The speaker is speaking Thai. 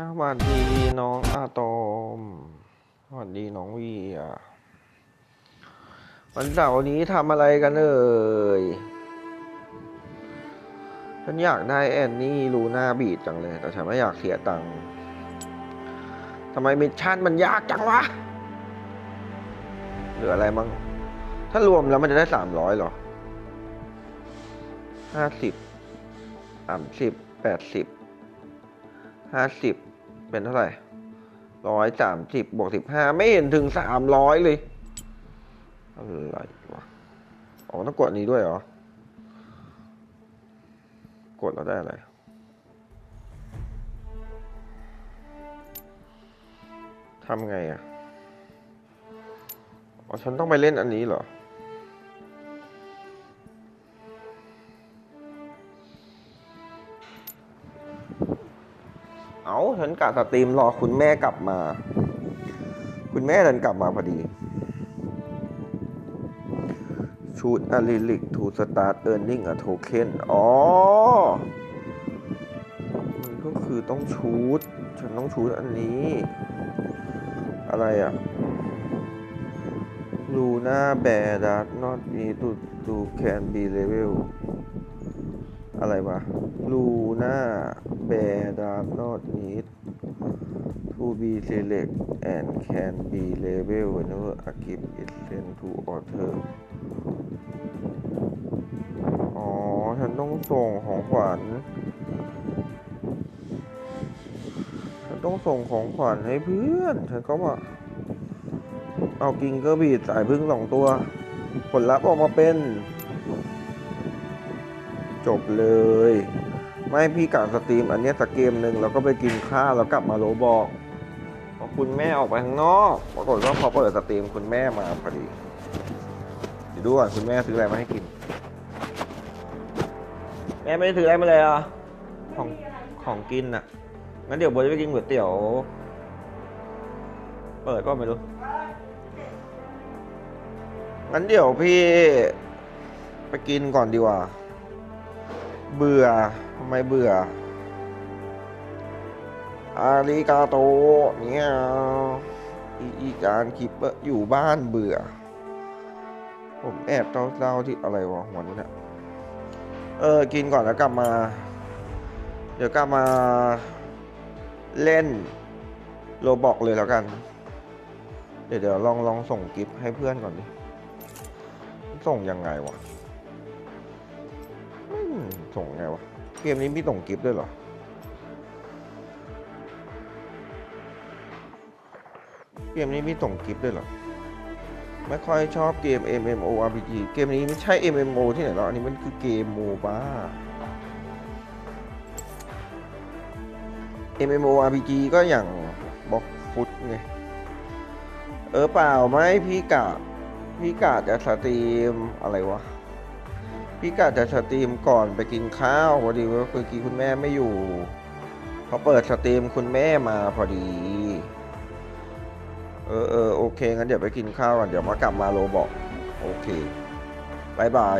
สวัสดีน้องอาตอม สวัสดีน้องวีอะวันเสาร์นี้ทำอะไรกันเอ่ย ฉันอยากได้แอนนี่ลูน่าบีดจังเลย แต่ฉันไม่อยากเสียตังค์ทำไมมิชชั่นมันยากจังวะเหลืออะไรมั่งถ้ารวมแล้วมันจะได้สามร้อยหรอห้าสิบสามสิบแปดสิบห้าสิบ เป็นเท่าไหร่ร้อยสามสิบบวกสิบห้าไม่เห็นถึงสามร้อยเลยอะไรวะอ๋อต้องกดนี้ด้วยเหรอ กดแล้วได้อะไรทำไงอะ อ๋อ ฉันต้องไปเล่นอันนี้เหรอ เอาฉันกะสตรีมรอคุณแม่กลับมา คุณแม่ดันกลับมาพอดีชูดอะลิลิกทูสตาร์ทเอ r ร์ i ิ g งอะโทเค็นอ๋อ มันก็คือต้องชูด ฉันต้องชูดอันนี้ อะไรอะลูน่าแบร์ดัตนอตมีตูตูแคนบีเลเวล อะไรวะลูน่าแบร์ดัตนอตมีทูบีเซเล็กแอนแคนบีเลเวลเนอร์อากิฟอิสเซนทูออเทอร์อ๋อ ฉันต้องส่งของขวัญ ฉันต้องส่งของขวัญให้เพื่อน ฉันก็ว่า เอากิงเกอร์บีดสายพึ่งสองตัว ผลลัพธ์ออกมาเป็น จบเลย ไม่พี่กะสตรีมอันเนี้ยสักเกมหนึ่งแล้วก็ไปกินข้าวแล้วกลับมาโรบอกพอคุณแม่ออกไปข้างนอกปรากฏว่าพอเปิดสตรีมคุณแม่มาพอดีเดี๋ยวดูก่อนคุณแม่ซื้ออะไรมาให้กิน แม่ไม่ได้ถืออะไรมาเลยเหรอะของของกินอะงั้นเดี๋ยวโบจะไปกินก๋วยเตี๋ยว เปิดก็ไม่รู้งั้นเดี๋ยวพี่ไปกินก่อนดีกว่า เบื่อทำไมเบื่อ อาริกาโตเนี่ยอีอีการคิปอยู่บ้านเบื่อ ผมแอบเศร้าๆที่อะไรวะหัวนี้เนี่ยเออ กินก่อนแล้วกลับมา เดี๋ยวกลับมาเล่นโรบอกเลยแล้วกัน เดี๋ยวเดี๋ยวลองลองส่งกิฟให้เพื่อนก่อนดิ ส่งยังไงวะ ส่งไงวะ เกมนี้มีส่งกิฟต์ด้วยเหรอ เกมนี้มีส่งกิฟต์ด้วยเหรอ ไม่ค่อยชอบเกม MMORPG เกมนี้ไม่ใช่ MMO ที่ไหนหรอกอันนี้มันคือเกมโมบ้า MMORPG ก็อย่างบล็อกฟุตไง เออเปล่าไม่พี่กะพี่กะจะสตรีมอะไรวะ พี่กะจะสตรีมก่อนไปกินข้าวพอดีว่าคือกี้คุณแม่ไม่อยู่พอเปิดสตรีมคุณแม่มาพอดี เออเออโอเคงั้นเดี๋ยวไปกินข้าวก่อนเดี๋ยวมากลับมาโรบอกโอเคบายบาย